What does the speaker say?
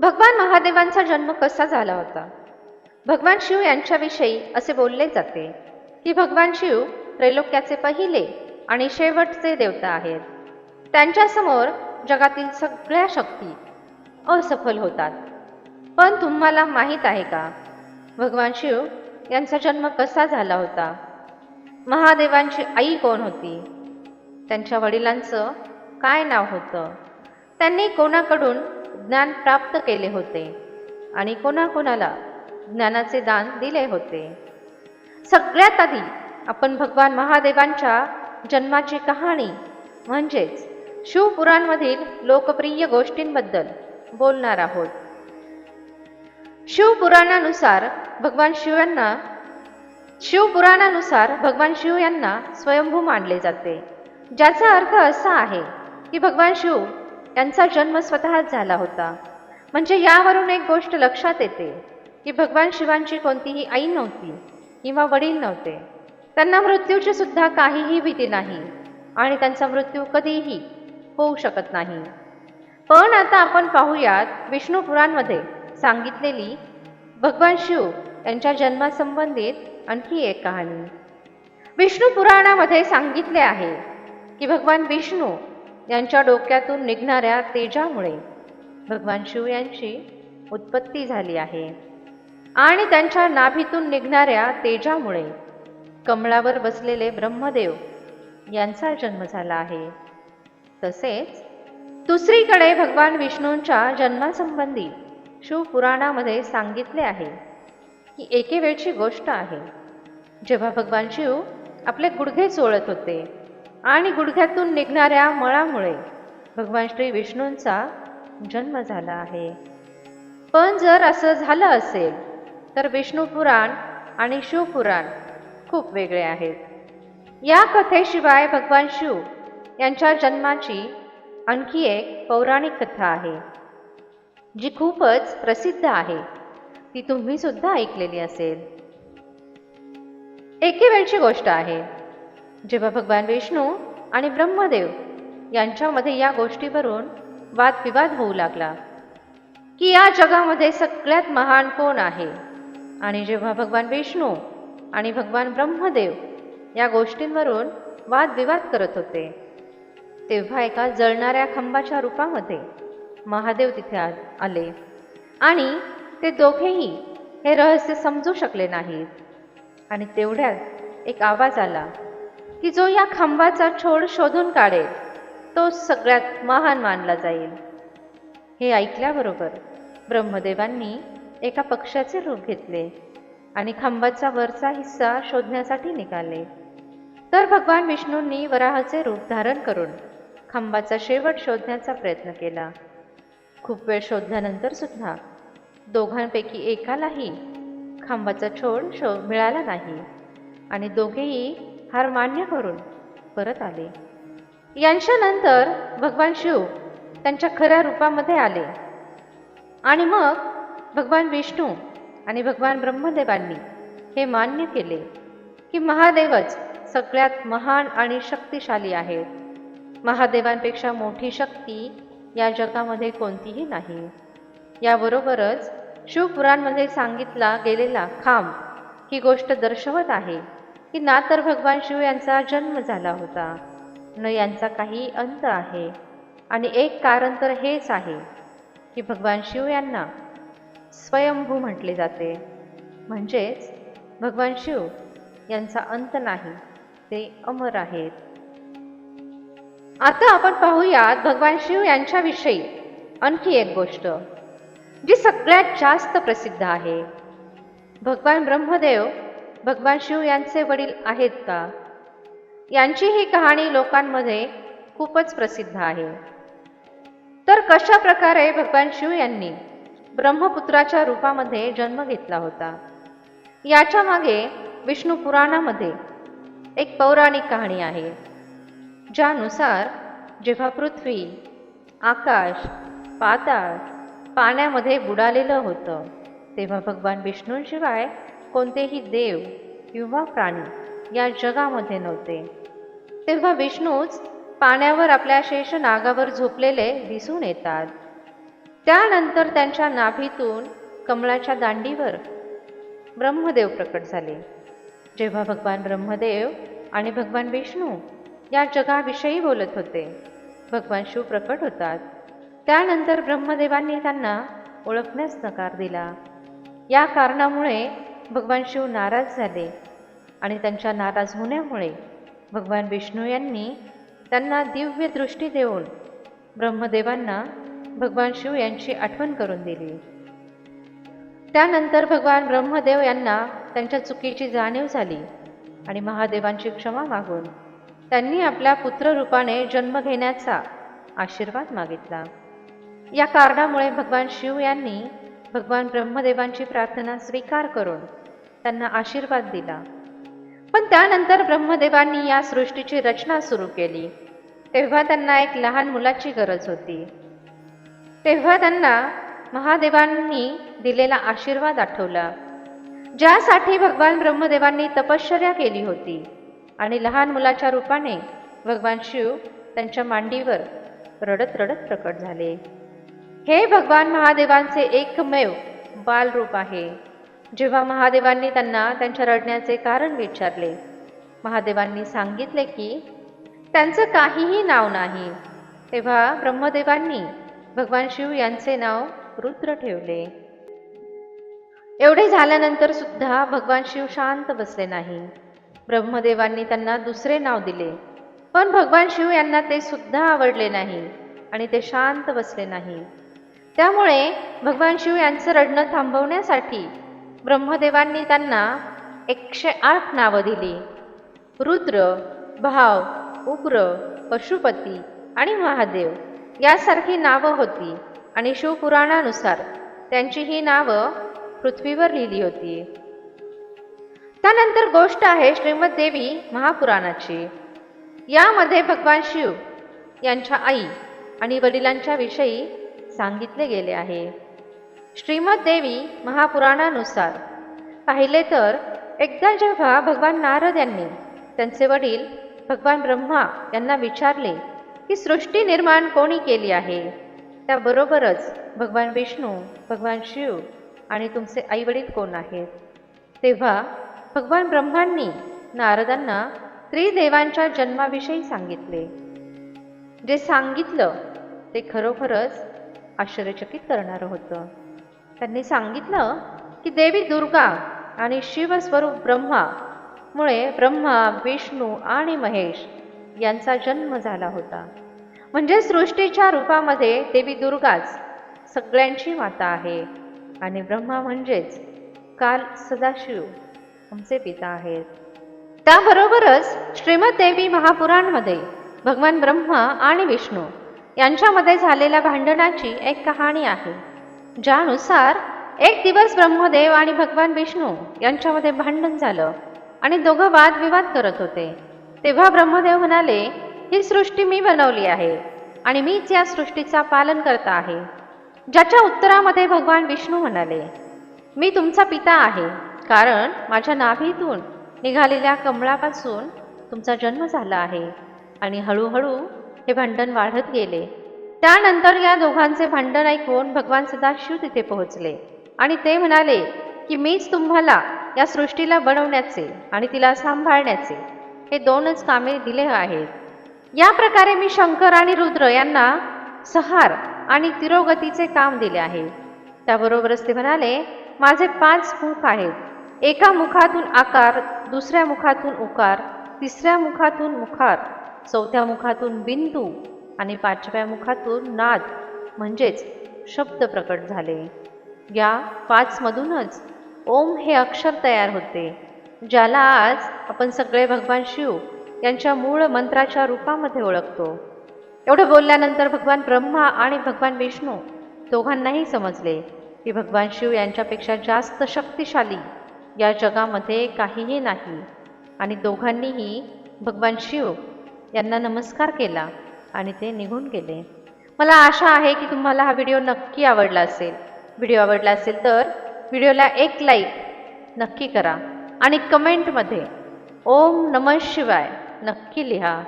भगवान महादेवांचा जन्म कसा झाला होता? भगवान शिव यांच्याविषयी असे बोलले जाते की भगवान शिव त्रैलोक्याचे पहिले आणि शेवटचे देवता आहेत. त्यांच्यासमोर जगातील सगळ्या शक्ती असफल होतात. पण तुम्हाला माहीत आहे का? भगवान शिव यांचा जन्म कसा झाला होता? महादेवांची आई कोण होती? त्यांच्या वडिलांचं काय नाव होतं? त्यांनी कोणाकडून ज्ञान प्राप्त केले होते आणि कोणाकोणाला ज्ञानाचे दान दिले होते? सगळ्यात आधी आपण भगवान महादेवांच्या जन्माची कहाणी म्हणजेच शिवपुराणमधील लोकप्रिय गोष्टींबद्दल बोलणार आहोत. शिवपुराणानुसार भगवान शिव यांना शिवपुराणानुसार भगवान शिव यांना स्वयंभू मानले जाते. ज्याचा अर्थ असा आहे की भगवान शिव यांचा जन्म स्वतःच झाला होता. म्हणजे यावरून एक गोष्ट लक्षात येते की भगवान शिवांची कोणतीही आई नव्हती किंवा वडील नव्हते. त्यांना मृत्यूची सुद्धा काहीही भीती नाही आणि त्यांचा मृत्यू कधीही होऊ शकत नाही. पण आता आपण पाहूयात विष्णू पुराणमध्ये सांगितलेली भगवान शिव यांच्या जन्मासंबंधित आणखी एक कहाणी. विष्णू पुराणामध्ये सांगितले आहे की भगवान विष्णू यांच्या डोक्यातून निघणाऱ्या तेजामुळे भगवान शिव यांची उत्पत्ती झाली आहे. आणि त्यांच्या नाभीतून निघणाऱ्या तेजामुळे कमळावर बसलेले ब्रह्मदेव यांचा जन्म झाला आहे. तसेच दुसरीकडे भगवान विष्णूंच्या जन्मासंबंधी शिवपुराणामध्ये सांगितले आहे की एके वेळची गोष्ट आहे. जेव्हा भगवान शिव आपले गुडघे चोळत होते आणि गुडघ्यातून निघणाऱ्या मळामुळे भगवान श्री विष्णूंचा जन्म झाला आहे. पण जर असं झालं असेल तर विष्णू पुराण आणि शिवपुराण खूप वेगळे आहेत. या कथेशिवाय भगवान शिव यांच्या जन्माची आणखी एक पौराणिक कथा आहे जी खूपच प्रसिद्ध आहे. ती तुम्ही सुद्धा ऐकलेली असेल. एके वेळची गोष्ट आहे जेव्हा भगवान विष्णू आणि ब्रह्मदेव यांच्यामध्ये या गोष्टीवरून वादविवाद होऊ लागला की या जगामध्ये सगळ्यात महान कोण आहे? आणि जेव्हा भगवान विष्णू आणि भगवान ब्रह्मदेव या गोष्टींवरून वादविवाद करत होते तेव्हा एका जळणाऱ्या खंबाच्या रूपामध्ये महादेव तिथे आ- आले. आणि ते दोघेही हे रहस्य समजू शकले नाहीत. आणि तेवढ्यात एक आवाज आला की जो या खांबाचा छोड शोधून काढेल तो सगळ्यात महान मानला जाईल. हे ऐकल्याबरोबर ब्रह्मदेवांनी एका पक्षाचे रूप घेतले आणि खांबाचा वरचा हिस्सा शोधण्यासाठी निघाले. तर भगवान विष्णूंनी वराहाचे रूप धारण करून खांबाचा शेवट शोधण्याचा प्रयत्न केला. खूप वेळ शोधल्यानंतर सुद्धा दोघांपैकी एकालाही खांबाचा छोड शो मिळाला नाही आणि दोघेही हार मान्य करून परत आले. यांच्यानंतर भगवान शिव त्यांच्या खऱ्या रूपामध्ये आले. आणि मग भगवान विष्णू आणि भगवान ब्रह्मदेवांनी हे मान्य केले की महादेवच सगळ्यात महान आणि शक्तिशाली आहेत. महादेवांपेक्षा मोठी शक्ती या जगामध्ये कोणतीही नाही. याबरोबरच शिवपुराणमध्ये सांगितला गेलेला खांब ही गोष्ट दर्शवत आहे. की ना तर भगवान शिव यांचा जन्म झाला होता. न यांचा काही अंत आहे. आणि एक कारण तर हेच आहे की भगवान शिव यांना स्वयंभू म्हटले जाते. म्हणजेच भगवान शिव यांचा अंत नाही ते अमर आहेत. आता आपण पाहूयात भगवान शिव यांच्याविषयी आणखी एक गोष्ट जी सगळ्यात जास्त प्रसिद्ध आहे. भगवान ब्रह्मदेव भगवान शिव यांचे वडील आहेत का? यांची ही कहाणी लोकांमध्ये खूपच प्रसिद्ध आहे. तर कशा प्रकारे भगवान शिव यांनी ब्रह्मपुत्राच्या रूपामध्ये जन्म घेतला होता? याच्या मागे विष्णू पुराणामध्ये एक पौराणिक कहाणी आहे ज्यानुसार जेव्हा पृथ्वी आकाश पाताळ पाण्यामध्ये बुडालेलं होतं तेव्हा भगवान विष्णूंशिवाय कोणतेही देव किंवा प्राणी या जगामध्ये नव्हते. तेव्हा विष्णूच पाण्यावर आपल्या शेष नागावर झोपलेले दिसून येतात. त्यानंतर त्यांच्या नाभीतून कमळाच्या दांडीवर ब्रह्मदेव प्रकट झाले. जेव्हा भगवान ब्रह्मदेव आणि भगवान विष्णू या जगाविषयी बोलत होते भगवान शिव प्रकट होतात. त्यानंतर ब्रह्मदेवांनी त्यांना ओळखण्यास नकार दिला. या कारणामुळे भगवान शिव नाराज झाले आणि त्यांच्या नाराज होण्यामुळे भगवान विष्णू यांनी त्यांना दिव्य दृष्टी देऊन ब्रह्मदेवांना भगवान शिव यांची आठवण करून दिली. त्यानंतर भगवान ब्रह्मदेव यांना त्यांच्या चुकीची जाणीव झाली आणि महादेवांची क्षमा मागून त्यांनी आपल्या पुत्ररूपाने जन्म घेण्याचा आशीर्वाद मागितला. या कारणामुळे भगवान शिव यांनी भगवान ब्रह्मदेवांची प्रार्थना स्वीकार करून त्यांना आशीर्वाद दिला. पण त्यानंतर ब्रह्मदेवांनी या सृष्टीची रचना सुरू केली. तेव्हा त्यांना एक लहान मुलाची गरज होती. तेव्हा त्यांना महादेवांनी दिलेला आशीर्वाद आठवला. ज्यासाठी भगवान ब्रह्मदेवांनी तपश्चर्या केली होती आणि लहान मुलाच्या रूपाने भगवान शिव त्यांच्या मांडीवर रडत रडत प्रकट झाले. हे भगवान महादेवांचे एकमेव बालरूप आहे. जेव्हा महादेवांनी त्यांना त्यांच्या रडण्याचे कारण विचारले महादेवांनी सांगितले की त्यांचं काहीही नाव नाही. तेव्हा ब्रह्मदेवांनी भगवान शिव यांचे नाव रुद्र ठेवले. एवढे झाल्यानंतर सुद्धा भगवान शिव शांत बसले नाही. ब्रह्मदेवांनी त्यांना दुसरे नाव दिले पण भगवान शिव यांना ते सुद्धा आवडले नाही आणि ते शांत बसले नाही. त्यामुळे भगवान शिव यांचं रडणं थांबवण्यासाठी ब्रह्मदेवांनी त्यांना एकशे आठ नावं दिली. रुद्र भाव उग्र पशुपती आणि महादेव यासारखी नावं होती आणि शिवपुराणानुसार त्यांची ही नावं पृथ्वीवर लिहिली होती. त्यानंतर गोष्ट आहे श्रीमद देवी महापुराणाची. यामध्ये भगवान शिव यांच्या आई आणि वडिलांच्या विषयी सांगितले गेले आहे. श्रीमद देवी महापुराणानुसार पाहिले तर एकदा जेव्हा भगवान नारद यांनी त्यांचे वडील भगवान ब्रह्मा यांना विचारले की सृष्टी निर्माण कोणी केली आहे? त्याबरोबरच भगवान विष्णू भगवान शिव आणि तुमचे आईवडील कोण आहेत? तेव्हा भगवान ब्रह्मांनी नारदांना त्रिदेवांच्या जन्माविषयी सांगितले. जे सांगितलं ते खरोखरच आश्चर्यचकित करणारं होतं. त्यांनी सांगितलं की देवी दुर्गा आणि शिवस्वरूप ब्रह्मा मुळे ब्रह्मा विष्णू आणि महेश यांचा जन्म झाला होता. म्हणजे सृष्टीच्या रूपामध्ये देवी दुर्गाच सगळ्यांची माता आहे आणि ब्रह्मा म्हणजेच काल सदाशिव आमचे पिता आहेत. त्याबरोबरच श्रीमद देवी महापुराणमध्ये भगवान ब्रह्मा आणि विष्णू यांच्यामध्ये झालेल्या भांडणाची एक कहाणी आहे. ज्यानुसार एक दिवस ब्रह्मदेव आणि भगवान विष्णू यांच्यामध्ये भांडण झालं आणि दोघं वादविवाद करत होते. तेव्हा ब्रह्मदेव म्हणाले ही सृष्टी मी बनवली आहे आणि मीच या सृष्टीचा पालन करता आहे. ज्याच्या उत्तरामध्ये भगवान विष्णू म्हणाले मी तुमचा पिता आहे कारण माझ्या नाभीतून निघालेल्या कमळापासून तुमचा जन्म झाला आहे आणि हळूहळू हे भांडण वाढत गेले. त्यानंतर या दोघांचे भांडण ऐकून भगवान सदाशिव तिथे पोहोचले. आणि ते म्हणाले की मीच तुम्हाला या सृष्टीला बनवण्याचे आणि तिला सांभाळण्याचे हे दोनच कामे दिले आहेत. या प्रकारे मी शंकर आणि रुद्र यांना सहार आणि तिरोगतीचे काम दिले आहे. त्याबरोबरच ते म्हणाले माझे पाच मुख आहेत. एका मुखातून आकार दुसऱ्या मुखातून उकार तिसऱ्या मुखातून मुखार चौथ्या मुखातून बिंदू आणि पाचव्या मुखातून नाद म्हणजेच शब्द प्रकट झाले. या पाचमधूनच ओम हे अक्षर तयार होते ज्याला आज आपण सगळे भगवान शिव यांच्या मूळ मंत्राच्या रूपामध्ये ओळखतो. एवढं बोलल्यानंतर भगवान ब्रह्मा आणि भगवान विष्णू दोघांनाही समजले की भगवान शिव यांच्यापेक्षा जास्त शक्तिशाली या जगामध्ये काहीही नाही. आणि दोघांनीही भगवान शिव यांना नमस्कार केला. आणि ते निघून गेले. मला आशा आहे की तुम्हाला हा व्हिडिओ नक्की आवडला असेल. व्हिडिओ आवडला असेल तर व्हिडिओला एक लाईक नक्की करा आणि कमेंटमध्ये ओम नम शिवाय नक्की लिहा.